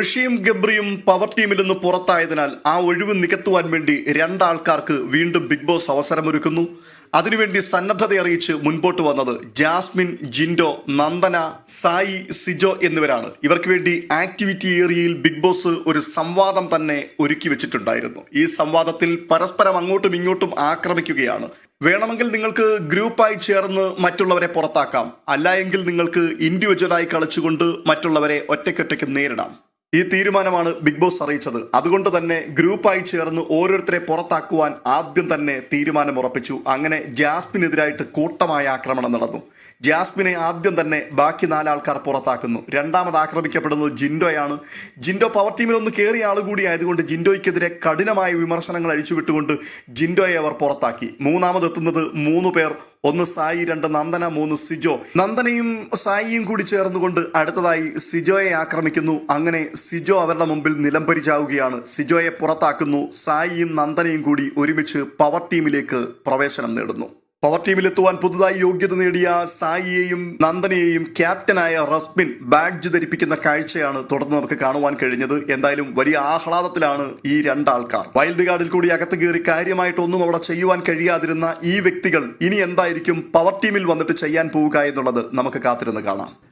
ഋഷിയും ഗബ്രിയും power ടീമിൽ നിന്ന് പുറത്തായതിനാൽ ആ ഒഴിവ് നികത്തുവാൻ വേണ്ടി രണ്ടാൾക്കാർക്ക് വീണ്ടും ബിഗ് ബോസ് അവസരമൊരുക്കുന്നു. അതിനുവേണ്ടി സന്നദ്ധത അറിയിച്ച് മുൻപോട്ട് വന്നത് ജാസ്മിൻ ജിൻഡോ നന്ദന സായി സിജോ എന്നിവരാണ്. ഇവർക്ക് വേണ്ടി ആക്ടിവിറ്റി ഏരിയയിൽ ബിഗ് ബോസ് ഒരു സംവാദം തന്നെ ഒരുക്കി വെച്ചിട്ടുണ്ടായിരുന്നു. ഈ സംവാദത്തിൽ പരസ്പരം അങ്ങോട്ടും ഇങ്ങോട്ടും ആക്രമിക്കുകയാണ്. വേണമെങ്കിൽ നിങ്ങൾക്ക് ഗ്രൂപ്പായി ചേർന്ന് മറ്റുള്ളവരെ പുറത്താക്കാം. അല്ല എങ്കിൽ നിങ്ങൾക്ക് ഇൻഡിവിജ്വലായി കളിച്ചുകൊണ്ട് മറ്റുള്ളവരെ ഒറ്റയ്ക്കൊറ്റയ്ക്ക് നേരിടാം. ഈ തീരുമാനമാണ് ബിഗ് ബോസ് അറിയിച്ചത്. അതുകൊണ്ട് തന്നെ ഗ്രൂപ്പായി ചേർന്ന് ഓരോരുത്തരെ പുറത്താക്കുവാൻ ആദ്യം തന്നെ തീരുമാനം ഉറപ്പിച്ചു. അങ്ങനെ ജാസ്മിനെതിരായിട്ട് കൂട്ടമായ ആക്രമണം നടന്നു. ജാസ്മിനെ ആദ്യം തന്നെ ബാക്കി നാലാൾക്കാർ പുറത്താക്കുന്നു. രണ്ടാമത് ആക്രമിക്കപ്പെടുന്നത് ജിൻഡോയാണ്. ജിൻഡോ പവർ ടീമിൽ ഒന്ന് കയറിയ ആൾ കൂടി ആയതുകൊണ്ട് ജിൻഡോയ്ക്കെതിരെ കഠിനമായ വിമർശനങ്ങൾ അഴിച്ചുവിട്ടുകൊണ്ട് ജിൻഡോയെ അവർ പുറത്താക്കി. മൂന്നാമത് എത്തുന്നത് മൂന്ന് പേർ ഒന്ന് സായി രണ്ട് നന്ദന മൂന്ന് സിജോ. നന്ദനയും സായിയും കൂടി ചേർന്നുകൊണ്ട് അടുത്തതായി സിജോയെ ആക്രമിക്കുന്നു. അങ്ങനെ സിജോ അവരുടെ മുമ്പിൽ നിലംപരിചാവുകയാണ് സിജോയെ പുറത്താക്കുന്നു. സായിയും നന്ദനയും കൂടി ഒരുമിച്ച് പവർ ടീമിലേക്ക് പ്രവേശനം നേടുന്നു. പവർ ടീമിലെത്തുവാൻ പുതുതായി യോഗ്യത നേടിയ സായിയെയും നന്ദനെയും ക്യാപ്റ്റനായ റസ്മിൻ ബാഡ്ജ് ധരിപ്പിക്കുന്ന കാഴ്ചയാണ് തുടർന്ന് നമുക്ക് കാണുവാൻ കഴിഞ്ഞത്. എന്തായാലും വലിയ ആഹ്ലാദത്തിലാണ് ഈ രണ്ടാൾക്കാർ. വൈൽഡ് കാർഡിൽ കൂടി അകത്ത് കയറി കാര്യമായിട്ടൊന്നും അവിടെ ചെയ്യുവാൻ കഴിയാതിരുന്ന ഈ വ്യക്തികൾ ഇനി എന്തായിരിക്കും പവർ ടീമിൽ വന്നിട്ട് ചെയ്യാൻ പോവുക എന്നുള്ളത് നമുക്ക് കാത്തിരുന്ന് കാണാം.